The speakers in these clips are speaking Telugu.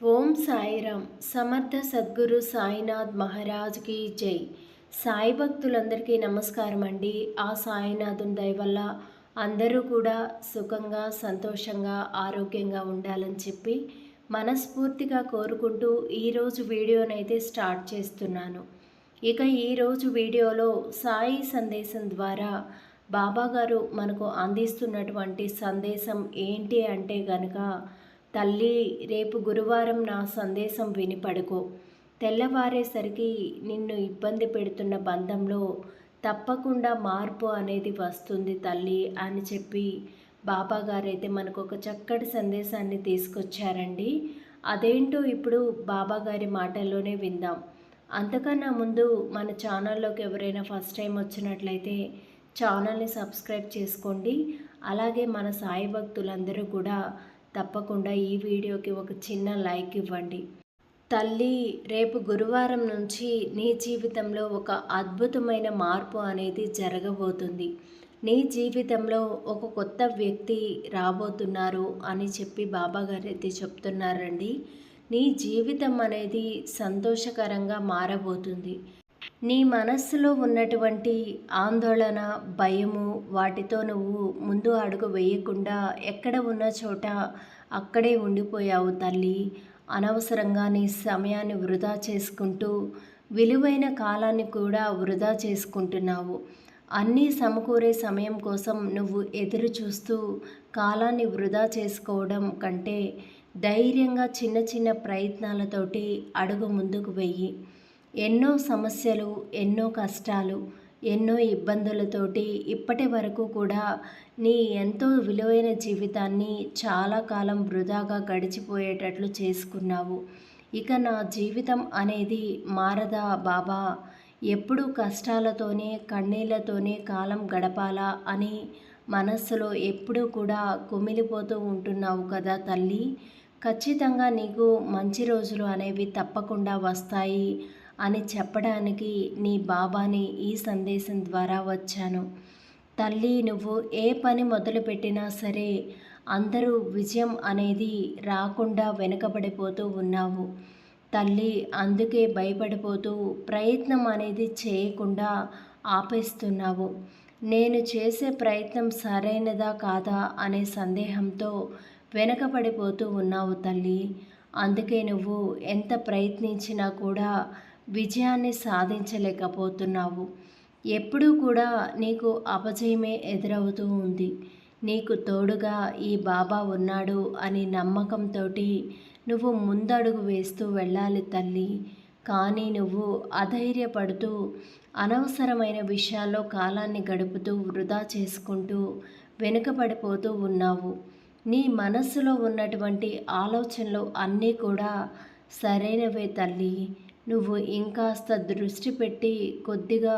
ఓం సాయిరామ్. సమర్థ సద్గురు సాయినాథ్ మహారాజ్కి జై. సాయి భక్తులందరికీ నమస్కారం అండి. ఆ సాయినాథుని దయ వల్ల అందరూ కూడా సుఖంగా సంతోషంగా ఆరోగ్యంగా ఉండాలని చెప్పి మనస్ఫూర్తిగా కోరుకుంటూ ఈరోజు వీడియోనైతే స్టార్ట్ చేస్తున్నాను. ఇక ఈరోజు వీడియోలో సాయి సందేశం ద్వారా బాబాగారు మనకు అందిస్తున్నటువంటి సందేశం ఏంటి అంటే కనుక తల్లి రేపు గురువారం నా సందేశం విని పడుకో. తెల్లవారేసరికి నిన్ను ఇబ్బంది పెడుతున్న బంధంలో తప్పకుండా మార్పు అనేది వస్తుంది తల్లి అని చెప్పి బాబాగారైతే మనకు ఒక చక్కటి సందేశాన్ని తీసుకొచ్చారండి. అదేంటో ఇప్పుడు బాబాగారి మాటల్లోనే విందాం. అంతకన్నా ముందు మన ఛానల్లోకి ఎవరైనా ఫస్ట్ టైం వచ్చినట్లయితే ఛానల్ని సబ్స్క్రైబ్ చేసుకోండి. అలాగే మన సాయి భక్తులందరూ కూడా తప్పకుండా ఈ వీడియోకి ఒక చిన్న లైక్ ఇవ్వండి. తల్లి రేపు గురువారం నుంచి నీ జీవితంలో ఒక అద్భుతమైన మార్పు అనేది జరగబోతుంది. నీ జీవితంలో ఒక కొత్త వ్యక్తి రాబోతున్నారు అని చెప్పి బాబాగారు అయితే చెప్తున్నారండి. నీ జీవితం అనేది సంతోషకరంగా మారబోతుంది. నీ మనస్సులో ఉన్నటువంటి ఆందోళన భయము వాటితో నువ్వు ముందు అడుగు వేయకుండా ఎక్కడ ఉన్న చోట అక్కడే ఉండిపోయావు తల్లి. అనవసరంగా నీ సమయాన్ని వృధా చేసుకుంటూ విలువైన కాలాన్ని కూడా వృధా చేసుకుంటున్నావు. అన్నీ సమకూరే సమయం కోసం నువ్వు ఎదురు చూస్తూ కాలాన్ని వృధా చేసుకోవడం కంటే ధైర్యంగా చిన్న చిన్న ప్రయత్నాలతోటి అడుగు ముందుకు వెయ్యి. ఎన్నో సమస్యలు ఎన్నో కష్టాలు ఎన్నో ఇబ్బందులతోటి ఇప్పటి వరకు కూడా నీ ఎంతో విలువైన జీవితాన్ని చాలా కాలం వృధాగా గడిచిపోయేటట్లు చేసుకున్నావు. ఇక నా జీవితం అనేది మారదా బాబా? ఎప్పుడు కష్టాలతోనే కన్నీళ్ళతోనే కాలం గడపాలా అని మనస్సులో ఎప్పుడూ కూడా కుమిలిపోతూ ఉంటున్నావు కదా తల్లి? ఖచ్చితంగా నీకు మంచి రోజులు అనేవి తప్పకుండా వస్తాయి. అని చెప్పడానికి నీ బాబాని ఈ సందేశం ద్వారా వచ్చాను. తల్లి నువ్వు ఏ పని మొదలుపెట్టినా సరే అందరూ విజయం అనేది రాకుండా వెనుకబడిపోతూ ఉన్నావు. తల్లి అందుకే భయపడిపోతూ ప్రయత్నం అనేది చేయకుండా ఆపేస్తున్నావు. నేను చేసే ప్రయత్నం సరైనదా కాదా అనే సందేహంతో వెనకబడిపోతూ ఉన్నావు తల్లి. అందుకే నువ్వు ఎంత ప్రయత్నించినా కూడా విజయాన్ని సాధించలేకపోతున్నావు. ఎప్పుడూ కూడా నీకు అపజయమే ఎదురవుతూ ఉంది. నీకు తోడుగా ఈ బాబా ఉన్నాడు అని నమ్మకంతో నువ్వు ముందడుగు వేస్తూ వెళ్ళాలి తల్లి. కానీ నువ్వు అధైర్యపడుతూ అనవసరమైన విషయాల్లో కాలాన్ని గడుపుతూ వృధా చేసుకుంటూ వెనుకబడిపోతూ ఉన్నావు. నీ మనస్సులో ఉన్నటువంటి ఆలోచనలు అన్నీ కూడా సరైనవే తల్లి. నువ్వు ఇంకాస్త దృష్టి పెట్టి కొద్దిగా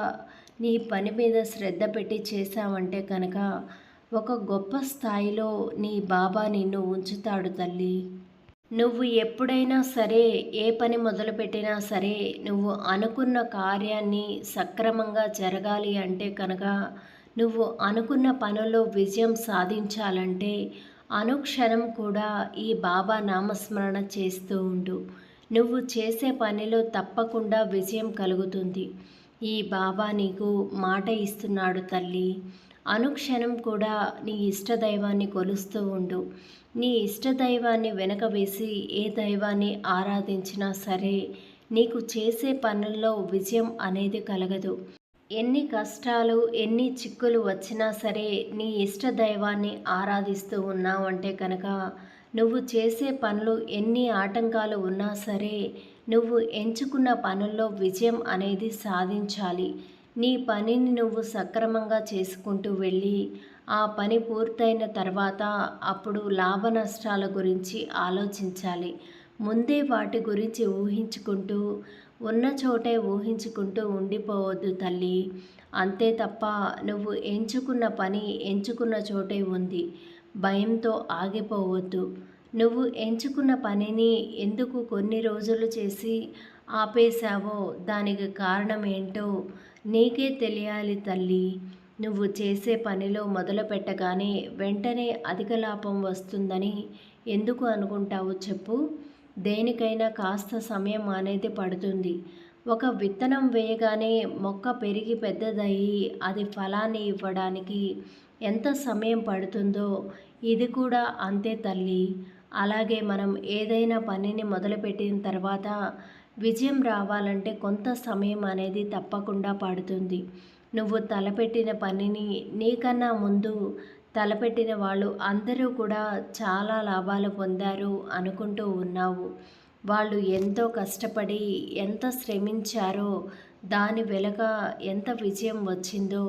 నీ పని మీద శ్రద్ధ పెట్టి చేశావంటే కనుక ఒక గొప్ప స్థాయిలో నీ బాబా నిన్ను ఉంచుతాడు తల్లి. నువ్వు ఎప్పుడైనా సరే ఏ పని మొదలుపెట్టినా సరే నువ్వు అనుకున్న కార్యాన్ని సక్రమంగా జరగాలి అంటే కనుక నువ్వు అనుకున్న పనుల్లో విజయం సాధించాలంటే అనుక్షణం కూడా ఈ బాబా నామస్మరణ చేస్తూ ఉండు. నువ్వు చేసే పనిలో తప్పకుండా విజయం కలుగుతుంది. ఈ బాబా నీకు మాట ఇస్తున్నాడు తల్లి. అనుక్షణం కూడా నీ ఇష్టదైవాన్ని కొలుస్తూ ఉండు. నీ ఇష్టదైవాన్ని వెనక వేసి ఏ దైవాన్ని ఆరాధించినా సరే నీకు చేసే పనుల్లో విజయం అనేది కలగదు. ఎన్ని కష్టాలు ఎన్ని చిక్కులు వచ్చినా సరే నీ ఇష్ట దైవాన్ని ఆరాధిస్తూ ఉన్నావంటే కనుక నువ్వు చేసే పనులు ఎన్ని ఆటంకాలు ఉన్నా సరే నువ్వు ఎంచుకున్న పనుల్లో విజయం అనేది సాధించాలి. నీ పనిని నువ్వు సక్రమంగా చేసుకుంటూ వెళ్ళి ఆ పని పూర్తయిన తర్వాత అప్పుడు లాభ నష్టాల గురించి ఆలోచించాలి. ముందే వాటి గురించి ఊహించుకుంటూ ఉన్న చోటే ఊహించుకుంటూ ఉండిపోవద్దు తల్లి. అంతే తప్ప నువ్వు ఎంచుకున్న పని ఎంచుకున్న చోటే ఉంది. భయంతో ఆగిపోవద్దు. నువ్వు ఎంచుకున్న పనిని ఎందుకు కొన్ని రోజులు చేసి ఆపేశావో దానికి కారణం ఏంటో నీకే తెలియాలి తల్లి. నువ్వు చేసే పనిలో మొదలు పెట్టగానే వెంటనే అధిక లాభం వస్తుందని ఎందుకు అనుకుంటావు చెప్పు. దేనికైనా కాస్త సమయం అనేది పడుతుంది. ఒక విత్తనం వేయగానే మొక్క పెరిగి పెద్దదయ్యి అది ఫలాన్ని ఇవ్వడానికి ఎంత సమయం పడుతుందో ఇది కూడా అంతే తల్లి. అలాగే మనం ఏదైనా పనిని మొదలుపెట్టిన తర్వాత విజయం రావాలంటే కొంత సమయం అనేది తప్పకుండా పడుతుంది. నువ్వు తలపెట్టిన పనిని నీకన్నా ముందు తలపెట్టిన వాళ్ళు అందరూ కూడా చాలా లాభాలు పొందారు అనుకుంటూ ఉన్నావు. వాళ్ళు ఎంతో కష్టపడి ఎంత శ్రమించారో దాని వెలక ఎంత విజయం వచ్చిందో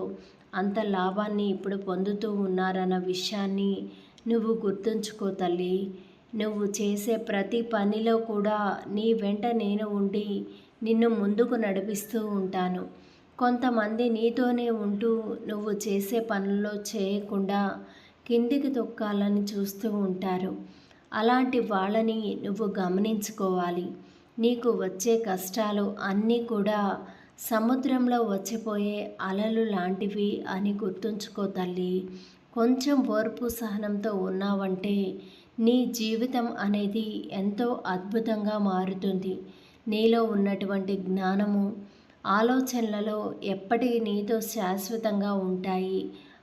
అంత లాభాన్ని ఇప్పుడు పొందుతూ ఉన్నారన్న విషయాన్ని నువ్వు గుర్తుంచుకో తల్లి. నువ్వు చేసే ప్రతి పనిలో కూడా నీ వెంట నేను ఉండి నిన్ను ముందుకు నడిపిస్తూ ఉంటాను. కొంతమంది నీతోనే ఉంటూ నువ్వు చేసే పనుల్లో చేయకుండా కిందికి తొక్కాలని చూస్తూ ఉంటారు. అలాంటి వాళ్ళని నువ్వు గమనించుకోవాలి. నీకు వచ్చే కష్టాలు అన్నీ కూడా సముద్రంలో వచ్చిపోయే అలలు లాంటివి అని గుర్తుంచుకో తల్లి. కొంచెం ఓర్పు సహనంతో ఉన్నావంటే నీ జీవితం అనేది ఎంతో అద్భుతంగా మారుతుంది. నీలో ఉన్నటువంటి జ్ఞానము ఆలోచనలలో ఎప్పటికీ నీతో శాశ్వతంగా ఉంటాయి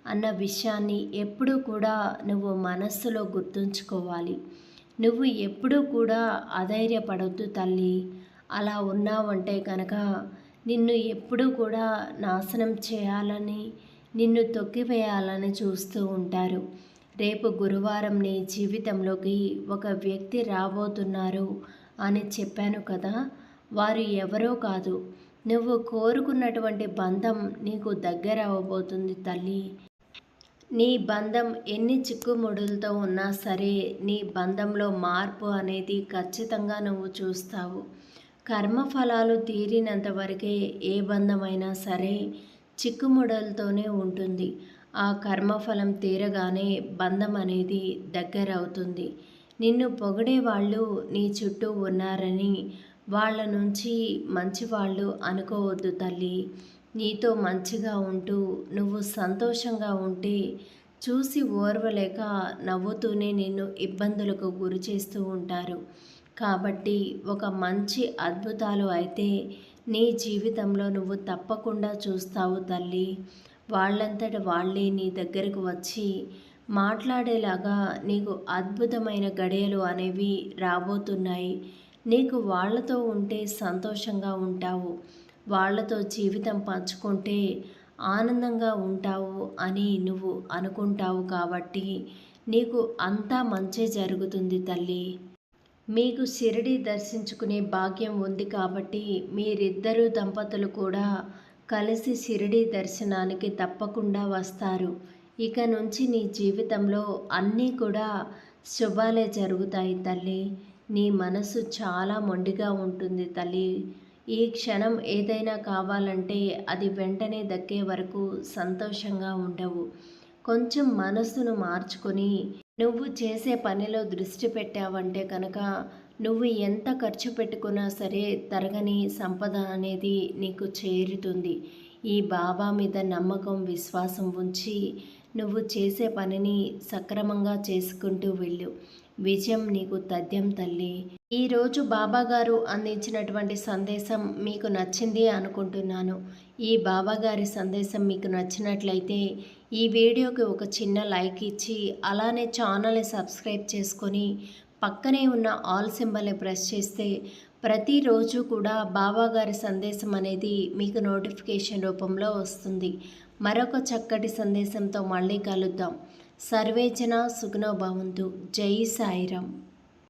అన్న విషయాన్ని ఎప్పుడూ కూడా నువ్వు మనస్సులో గుర్తుంచుకోవాలి. నువ్వు ఎప్పుడూ కూడా అధైర్యపడొద్దు తల్లి. అలా ఉన్నావంటే కనుక నిన్ను ఎప్పుడూ కూడా నాశనం చేయాలని నిన్ను తొక్కివేయాలని చూస్తూ ఉంటారు. రేపు గురువారం నీ జీవితంలోకి ఒక వ్యక్తి రాబోతున్నారు అని చెప్పాను కదా. వారు ఎవరో కాదు. నువ్వు కోరుకున్నటువంటి బంధం నీకు దగ్గర అవ్వబోతుంది తల్లి. నీ బంధం ఎన్ని చిక్కుముడులతో ఉన్నా సరే నీ బంధంలో మార్పు అనేది ఖచ్చితంగా నువ్వు చూస్తావు. కర్మఫలాలు తీరినంత వరకే ఏ బంధమైనా సరే చిక్కుముడలతోనే ఉంటుంది. ఆ కర్మఫలం తీరగానే బంధం అనేది దగ్గర అవుతుంది నిన్ను పొగిడే వాళ్ళు నీ చుట్టూ ఉన్నారని వాళ్ళ నుంచి మంచి వాళ్ళు అనుకోవద్దు తల్లి. నీతో మంచిగా ఉంటూ నువ్వు సంతోషంగా ఉంటే చూసి ఓర్వలేక నవ్వుతూనే నిన్ను ఇబ్బందులకు గురి చేస్తూ ఉంటారు. కాబట్టి ఒక మంచి అద్భుతాలు అయితే నీ జీవితంలో నువ్వు తప్పకుండా చూస్తావు తల్లి. వాళ్ళంతట వాళ్ళే నీ దగ్గరకు వచ్చి మాట్లాడేలాగా నీకు అద్భుతమైన గడియలు అనేవి రాబోతున్నాయి. నీకు వాళ్ళతో ఉంటే సంతోషంగా ఉంటావు. వాళ్ళతో జీవితం పంచుకుంటే ఆనందంగా ఉంటావు అని నువ్వు అనుకుంటావు కాబట్టి నీకు అంతా మంచి జరుగుతుంది తల్లి. మీకు షిరిడి దర్శించుకునే భాగ్యం ఉంది కాబట్టి మీరిద్దరూ దంపతులు కూడా కలిసి షిరిడి దర్శనానికి తప్పకుండా వస్తారు. ఇక నుంచి నీ జీవితంలో అన్నీ కూడా శుభాలే జరుగుతాయి తల్లి. నీ మనసు చాలా మొండిగా ఉంటుంది తల్లి. ఈ క్షణం ఏదైనా కావాలంటే అది వెంటనే దక్కే వరకు సంతోషంగా ఉండవు. కొంచెం మనసును మార్చుకొని నువ్వు చేసే పనిలో దృష్టి పెట్టావంటే కనుక నువ్వు ఎంత ఖర్చు పెట్టుకున్నా సరే తరగని సంపద అనేది నీకు చేరుతుంది. ఈ బాబా మీద నమ్మకం విశ్వాసం ఉంచి నువ్వు చేసే పనిని సక్రమంగా చేసుకుంటూ వెళ్ళు. విజయం నీకు తథ్యం తల్లి. ఈరోజు బాబాగారు అందించినటువంటి సందేశం మీకు నచ్చింది అనుకుంటున్నాను. ఈ బాబాగారి సందేశం మీకు నచ్చినట్లయితే ఈ వీడియోకి ఒక చిన్న లైక్ ఇచ్చి అలానే ఛానల్ని సబ్స్క్రైబ్ చేసుకొని పక్కనే ఉన్న ఆల్ సింబల్ని ప్రెస్ చేస్తే ప్రతిరోజు కూడా బాబాగారి సందేశం అనేది మీకు నోటిఫికేషన్ రూపంలో వస్తుంది. మరొక చక్కటి సందేశంతో మళ్ళీ కలుద్దాం. సర్వేజన సుగుణో భవంతు. జై సాయిరామ్.